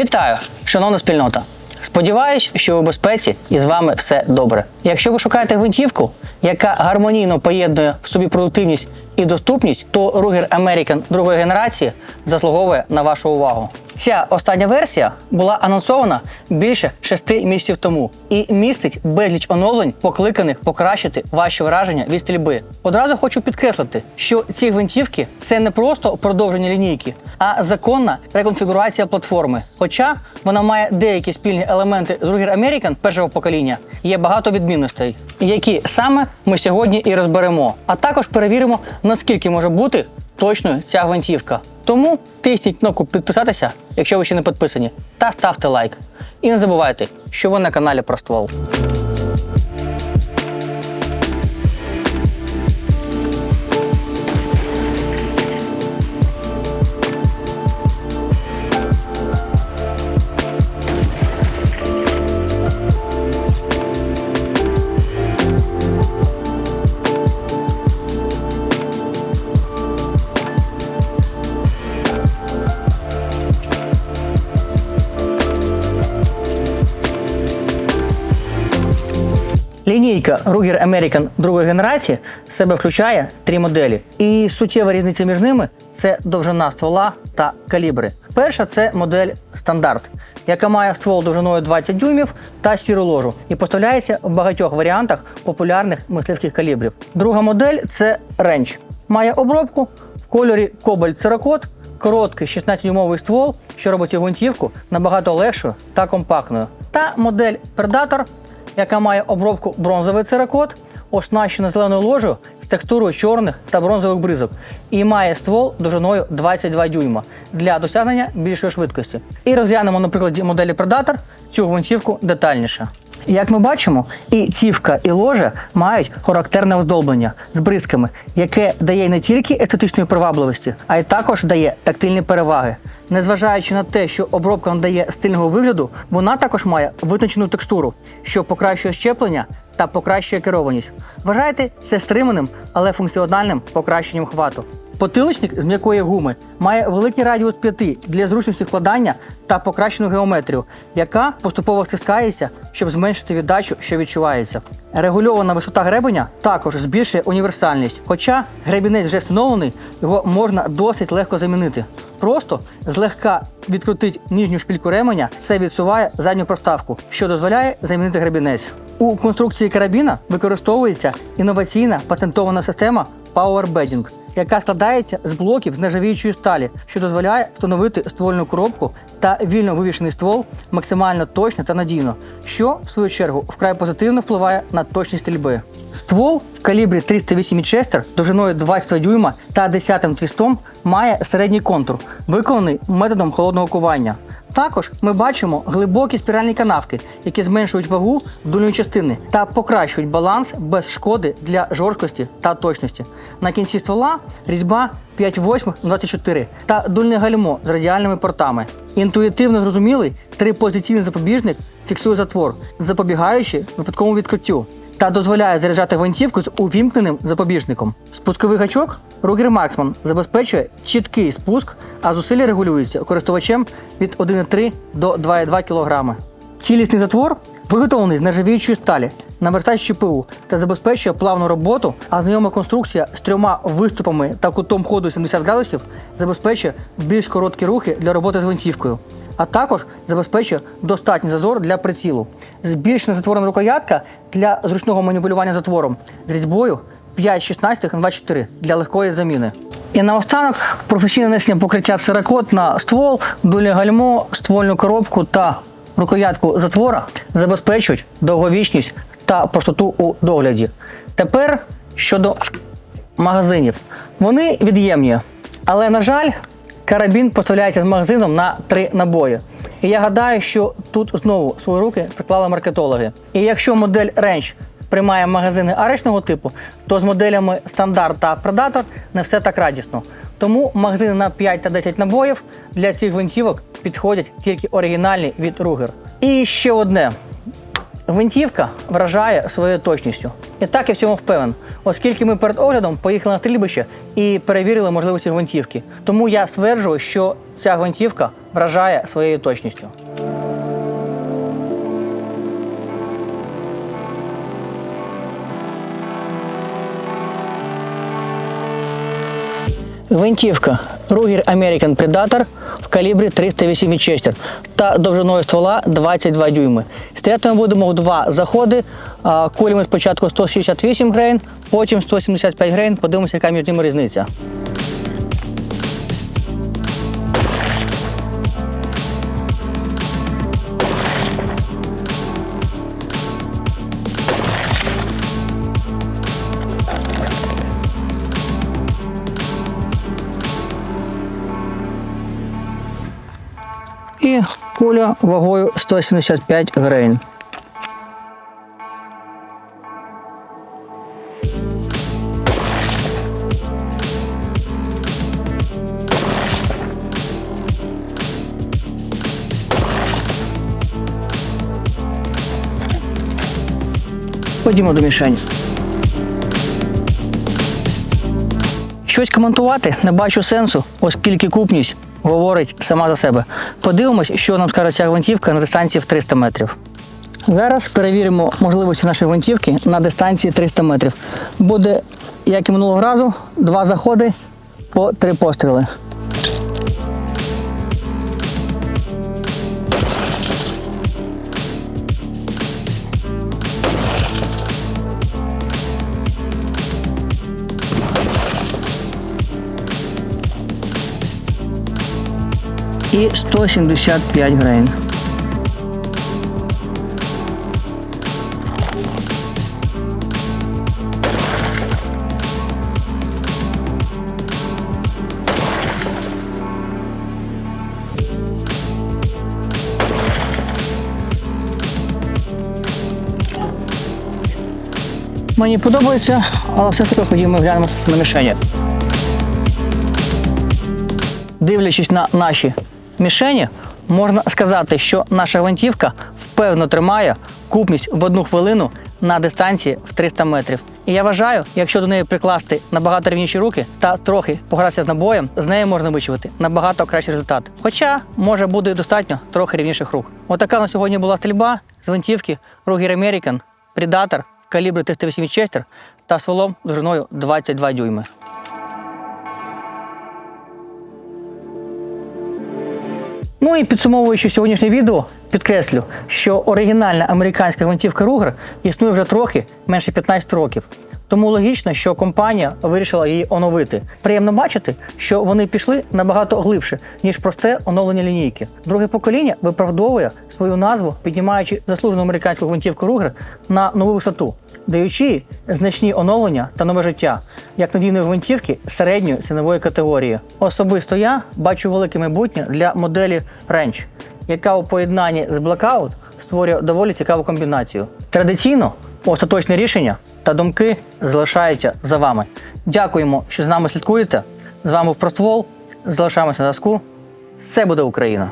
Вітаю, шановна спільнота! Сподіваюсь, що в безпеці і з вами все добре. Якщо ви шукаєте гвинтівку, яка гармонійно поєднує в собі продуктивність і доступність, то Ruger American другої генерації заслуговує на вашу увагу. Ця остання версія була анонсована більше шести місяців тому і містить безліч оновлень, покликаних покращити ваші враження від стрільби. Одразу хочу підкреслити, що ці гвинтівки це не просто продовження лінійки, а законна реконфігурація платформи. Хоча вона має деякі спільні елементи з Ruger American першого покоління, є багато відмінностей, які саме ми сьогодні і розберемо. А також перевіримо, наскільки може бути точною ця гвинтівка. Тому тисніть кнопку підписатися, якщо ви ще не підписані, та ставте лайк. І не забувайте, що ви на каналі про ствол. Лінійка Ruger American другої генерації в себе включає три моделі. І суттєва різниця між ними це довжина ствола та калібри. Перша це модель стандарт, яка має ствол довжиною 20 дюймів та сіру ложу і поставляється в багатьох варіантах популярних мисливських калібрів. Друга модель це Range. Має обробку в кольорі Cobalt Cerakote, короткий 16-дюймовий ствол, що робить гвинтівку набагато легшою та компактною. Та модель Predator яка має обробку бронзовий циракот, оснащена зеленою ложею з текстурою чорних та бронзових бризок, і має ствол довжиною 22 дюйма для досягнення більшої швидкості. І розглянемо на прикладі моделі Predator цю гвинтівку детальніше. Як ми бачимо, і цівка, і ложа мають характерне оздоблення з бризками, яке дає не тільки естетичної привабливості, а й також дає тактильні переваги. Незважаючи на те, що обробка надає стильного вигляду, вона також має визначену текстуру, що покращує щеплення та покращує керованість. Вважайте це стриманим, але функціональним покращенням хвату. Потиличник з м'якої гуми має великий радіус п'яти для зручності вкладання та покращену геометрію, яка поступово стискається, щоб зменшити віддачу, що відчувається. Регульована висота гребеня також збільшує універсальність, хоча гребінець вже встановлений, його можна досить легко замінити. Просто злегка відкрутить нижню шпильку ременя, це відсуває задню проставку, що дозволяє замінити гребінець. У конструкції карабіна використовується інноваційна патентована система Power Bedding, яка складається з блоків з нержавіючої сталі, що дозволяє встановити ствольну коробку та вільно вивішений ствол максимально точно та надійно, що в свою чергу вкрай позитивно впливає на точність стрільби. Ствол в калібрі 308 Честер довжиною 22 дюйма та 10 твістом має середній контур, виконаний методом холодного кування. Також ми бачимо глибокі спіральні канавки, які зменшують вагу дульної частини та покращують баланс без шкоди для жорсткості та точності. На кінці ствола різьба 5,8 на 24 та дульне гальмо з радіальними портами. Інтуїтивно зрозумілий трипозиційний запобіжник фіксує затвор, запобігаючи випадковому відкриттю та дозволяє заряджати гвинтівку з увімкненим запобіжником. Спусковий гачок Ruger Marksman забезпечує чіткий спуск, а зусилля регулюються користувачем від 1,3 до 2,2 кг. Цілісний затвор виготовлений з нержавіючої сталі, навертач ЧПУ та забезпечує плавну роботу, а знайома конструкція з трьома виступами та кутом ходу 70 градусів забезпечує більш короткі рухи для роботи з гвинтівкою а також забезпечує достатній зазор для прицілу. Збільшена затворена рукоятка для зручного маніпулювання затвором з різьбою 5,16 на 24 для легкої заміни. І наостанок професійне несення покриття церакот на ствол, дульне гальмо, ствольну коробку та рукоятку затвора забезпечують довговічність та простоту у догляді. Тепер щодо магазинів. Вони від'ємні, але, на жаль, Карабін поставляється з магазином на три набої. І я гадаю, що тут знову свої руки приклали маркетологи. І якщо модель Range приймає магазини аречного типу, то з моделями стандарт та Predator не все так радісно. Тому магазини на 5 та 10 набоїв для цих гвинтівок підходять тільки оригінальні від Ruger. І ще одне: гвинтівка вражає своєю точністю. І так я в цьому впевнений, оскільки ми перед оглядом поїхали на стрільбище і перевірили можливості гвинтівки. Тому я стверджую, що ця гвинтівка вражає своєю точністю. Гвинтівка Ruger American Predator в калібрі 308 Winchester та довжиною ствола 22 дюйми. Стріляти ми будемо в два заходи. Кулями спочатку 168 грейн, потім 175 грейн. Подивимося, яка між ними різниця. Куля вагою 175 грейн. Ходімо до мішені. Щось коментувати не бачу сенсу, оскільки купність говорить сама за себе. Подивимось, що нам скаже ця гвинтівка на дистанції в 300 метрів. Зараз перевіримо можливості нашої гвинтівки на дистанції 300 метрів. Буде, як і минулого разу, два заходи по три постріли. І 175 грейн. Мені подобається, але все ж таки ходімо глянемо на мішені. Дивлячись на наші мішені, можна сказати, що наша гвинтівка впевнено тримає купність в одну хвилину на дистанції в 300 метрів. І я вважаю, якщо до неї прикласти набагато рівніші руки та трохи погратися з набоєм, з нею можна вичувати набагато кращий результат. Хоча може буде достатньо трохи рівніших рук. Отака на сьогодні була стрільба з гвинтівки Ruger American Predator калібру 308 Winchester та стволом довжиною 22 дюйми. Ну і підсумовуючи сьогоднішнє відео, підкреслю, що оригінальна американська гвинтівка Ruger існує вже трохи менше 15 років. Тому логічно, що компанія вирішила її оновити. Приємно бачити, що вони пішли набагато глибше, ніж просте оновлення лінійки. Друге покоління виправдовує свою назву, піднімаючи заслужену американську гвинтівку Ruger на нову висоту, даючи значні оновлення та нове життя, як надійної гвинтівки середньої цінової категорії. Особисто я бачу велике майбутнє для моделі Range, яка у поєднанні з Blackout створює доволі цікаву комбінацію. Традиційно остаточне рішення та думки залишаються за вами. Дякуємо, що з нами слідкуєте. З вами був Проствол. Залишаємося на зв'язку. Все буде Україна!